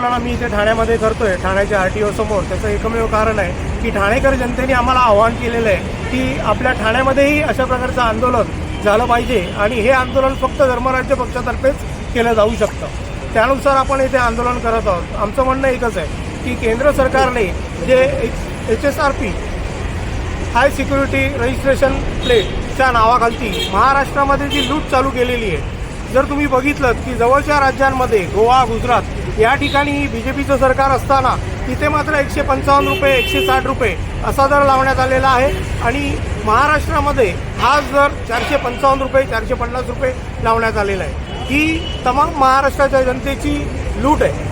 आंदोलन आम्ही इथे ठाण्यामध्ये करतोय ठाण्याच्या आर टी ओ समोर. त्याचं एकमेव कारण आहे की ठाणेकर जनतेने आम्हाला आवाहन केलेलं आहे की आपल्या ठाण्यामध्येही अशा प्रकारचं आंदोलन झालं पाहिजे आणि हे आंदोलन फक्त धर्मराज्य पक्षातर्फेच केलं जाऊ शकतं. त्यानुसार आपण इथे आंदोलन करत आहोत. आमचं म्हणणं एकच आहे की केंद्र सरकारने जे H S R P high security registration प्लेटच्या नावाखालती महाराष्ट्रामध्ये जी लूट चालू केलेली आहे. जर तुम्ही बघितलं की जवळच्या राज्यांमध्ये गोवा गुजरात या ठिकाणी बी जे पीचं सरकार असताना तिथे मात्र एकशे पंचावन्न रुपये एकशे साठ रुपये असा दर लावण्यात आलेला आहे. आणि महाराष्ट्रामध्ये हाच दर चारशे पंचावन्न रुपये चारशे पन्नास रुपये लावण्यात आलेला आहे. ही तमाम महाराष्ट्राच्या जनतेची लूट आहे.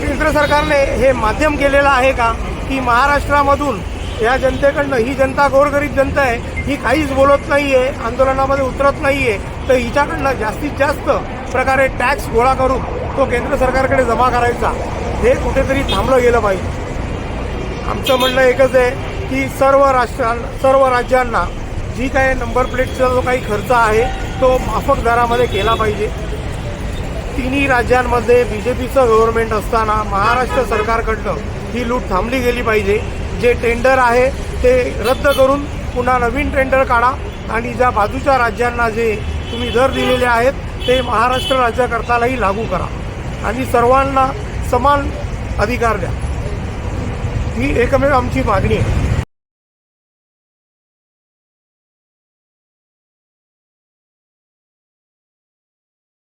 केंद्र सरकारने हे माध्यम केलेलं आहे का? की महाराष्ट्रामधून या जनतेकडनं ही जनता गोरगरीब जनता आहे ही काहीच बोलत नाही आहे आंदोलनामध्ये उतरत नाही आहे तर हिच्याकडनं जास्तीत जास्त प्रकारे टॅक्स गोळा करून तो केंद्र सरकारकडे जमा करायचा हे कुठेतरी थांबलं गेलं पाहिजे. आमचं म्हणणं एकच आहे की सर्व राष्ट्रां सर्व राज्यांना जी काही नंबर प्लेटचा जो काही खर्च आहे तो माफक दरामध्ये केला पाहिजे. तिन्ही राज्यांमध्ये बी जे पीचं गव्हर्नमेंट असताना महाराष्ट्र सरकारकडनं ही लूट थांबली गेली पाहिजे. जे टेंडर आहे ते रद्द करून पुन्हा नवीन टेंडर काढा आणि ज्या बाजूच्या राज्यांना जे तुम्ही दर दिलेले आहेत ते महाराष्ट्र राज्यकर्त्यालाही लागू करा. आणि सर्वांना समान अधिकार द्या. ही एकमेव आमची मागणी आहे.